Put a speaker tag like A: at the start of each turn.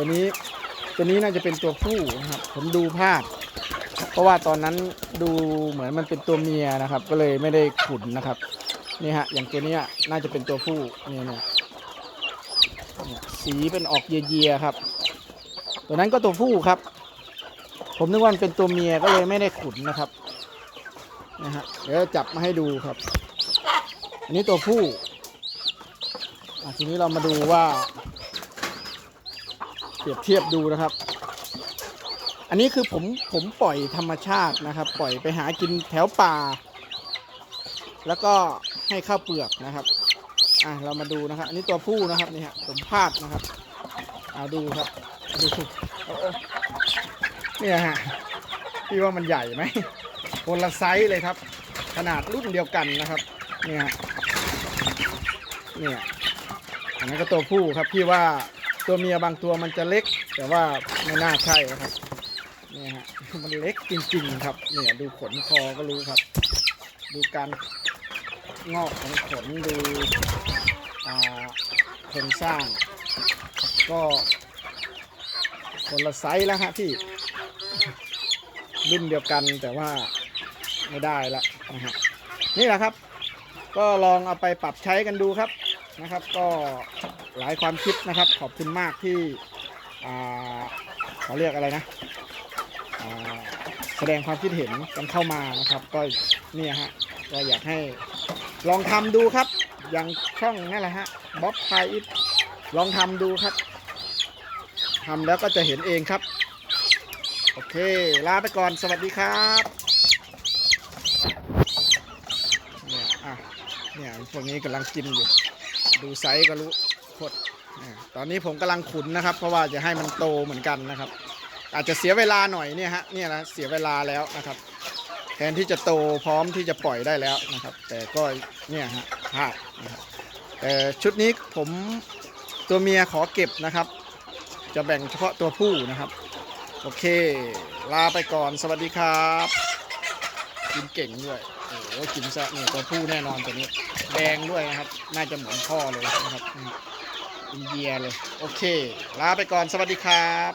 A: ตัวนี้ตัวนี้น่าจะเป็นตัวผู้นะครับ ผมดูพลาด เพราะว่าตอนนั้นดูเหมือนมันเป็นตัวเมียนะครับ ก็เลยไม่ได้ขุนนะครับนี่ฮะอย่างตัวนี้น่าจะเป็นตัวผู้เนี่ยเนี่ยเนี่ยสีเป็นออกเยียๆครับ ตัวนั้นก็ตัวผู้ครับ ผมนึกว่ามันเป็นตัวเมียก็เลยไม่ได้ขุนนะครับนะฮะเดี๋ยวจับมาให้ดูครับ อันนี้ตัวผู้ทีนี้เรามาดูว่า เปรียบเทียบดูนะครับ อันนี้คือผมผมปล่อยธรรมชาตินะครับ ปล่อยไปหากินแถวป่า แล้วก็ให้ข้าวเปลือกนะครับอะเรามาดูนะครับ อันนี้ตัวผู้นะครับนี่ฮะผมพลาดนะครับเอาดูครับดูโอ้โอ้เนี่ยฮะพี่ว่ามันใหญ่ไหมคนละไซส์เลยครับ ขนาดรุ่นเดียวกันนะครับ เนี่ยเนี่ยอันนั้นก็ตัวผู้ครับพี่ว่า ตัวเมียบางตัวมันจะเล็ก แต่ว่าไม่น่าใช่นะครับนี่ฮะมันเล็กจริงๆครับเนี่ยดูขนคอก็รู้ครับ ดูการงอกของขนดูโครงสร้าง ก็คนละไซส์แล้วฮะพี่รุ่นเดียวกันแต่ว่าไม่ได้ละนะฮะนี่แหละครับ ก็ลองเอาไปปรับใช้กันดูครับ นะครับ ก็หลายความคิดนะครับ ขอบคุณมากที่อ่าเขาเรียกอะไรนะอ่าแสดงความคิดเห็นกันเข้ามานะครับ ก็เนี่ยฮะก็อยากให้ลองทำดูครับ อย่างช่องนั่นแหละฮะบ๊อบไพอิทลองทำดูครับทำแล้วก็จะเห็นเองครับ โอเค ลาไปก่อนสวัสดีครับเนี่ยอะเนี่ยพวกนี้กำลังกินอยู่ ดูไซส์ก็รู้โคตรอ่าตอนนี้ผมกำลังขุนนะครับ เพราะว่าจะให้มันโตเหมือนกันนะครับ อาจจะเสียเวลาหน่อยเนี่ยฮะเนี่ยนะเสียเวลาแล้วนะครับ แทนที่จะโตพร้อมที่จะปล่อยได้แล้วนะครับ แต่ก็เนี่ยฮะพลาดนะครับแต่ชุดนี้ผมตัวเมียขอเก็บนะครับ จะแบ่งเฉพาะตัวผู้นะครับ โอเค ลาไปก่อนสวัสดีครับกินเก่งด้วย โอ้โหกินซะเนี่ยตัวผู้แน่นอนตัวนี้ แดงด้วยนะครับ น่าจะเหมือนพ่อเลยนะครับอินเดียเลย โอเค ลาไปก่อนสวัสดีครับ